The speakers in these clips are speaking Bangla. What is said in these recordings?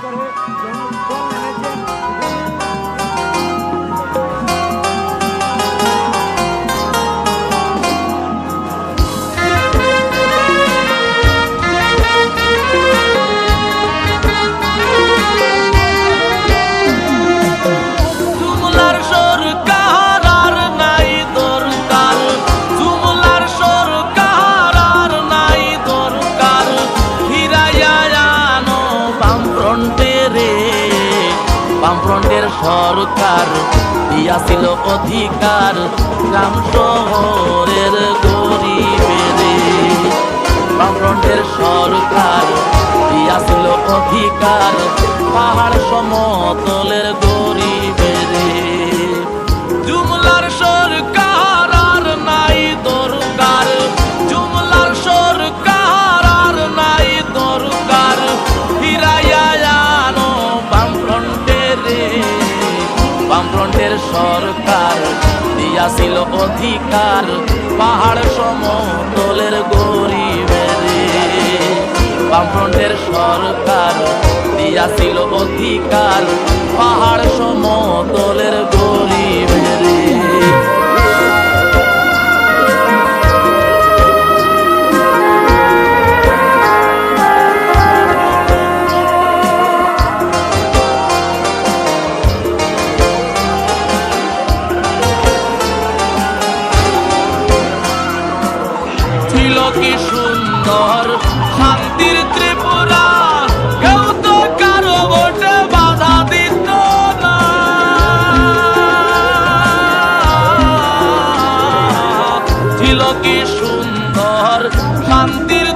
করে রে। বামফ্রন্টের সরকার দিয়াছিল অধিকার গ্রাম শহরের বামফ্রন্টের সরকার দিয়াছিল অধিকার পাহাড় সমতলের গরিবের। বামফ্রন্টের সরকার দিয়াছিল অধিকার পাহাড় সমতলের কি সুন্দর? শান্তির ত্রিপুরা, কেউ তো কারও ভোটে বাধা দিত না। ছিল কি সুন্দর? শান্তির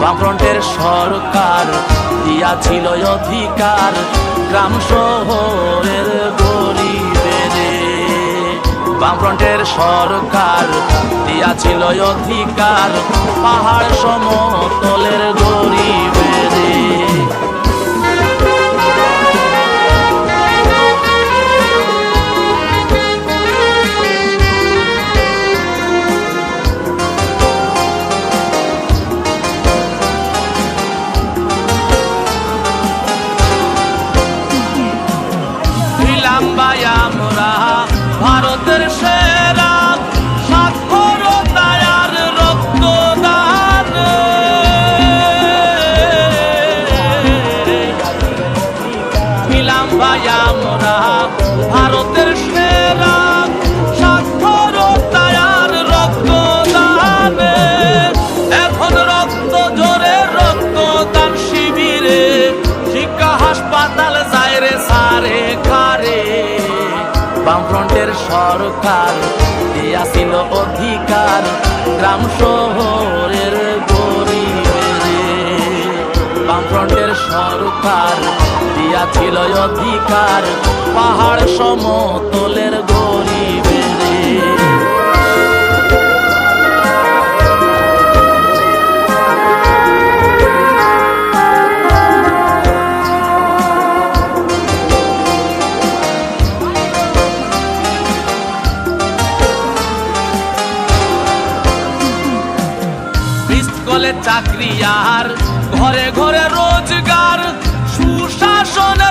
বামফ্রন্টের সরকার দিয়াছিল অধিকার গ্রাম শহরের গরিবের। বামফ্রন্টের সরকার দিয়াছিল অধিকার পাহাড় সমতলের গরিবেরে। ভারতের সেরা সাক্ষরতায় আর এখন রক্ত জোরে রক্তদান শিবিরে। শিক্ষা হাসপাতাল যায় রে সারে খারে বামফ্রন্টের সরকার দিয়াছিল অধিকার। গ্রাম শহরের গরিবেরে। বামফ্রন্টের সরকার দিয়াছিল অধিকার পাহাড় সমতলের গরিবেরে। চাকরি আর ঘরে ঘরে রোজগার।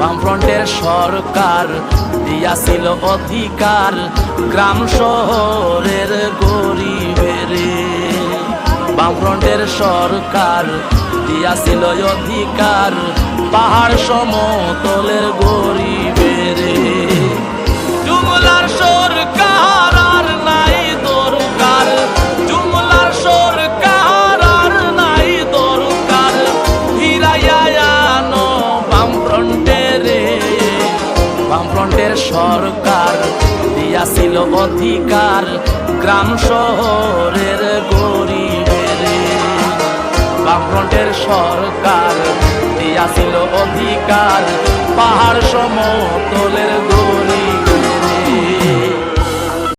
বামফ্রন্টের সরকার দিয়াছিল অধিকার গ্রাম শহরের গরিবের। বামফ্রন্টের সরকার দিয়াছিল অধিকার পাহাড় সমতলের গরিবেরে। বামফ্রন্টের সরকার দিয়াছিল অধিকার গ্রাম শহরের গরিবের। বামফ্রন্টের সরকার দিয়াছিল অধিকার পাহাড় সমতলের গরিব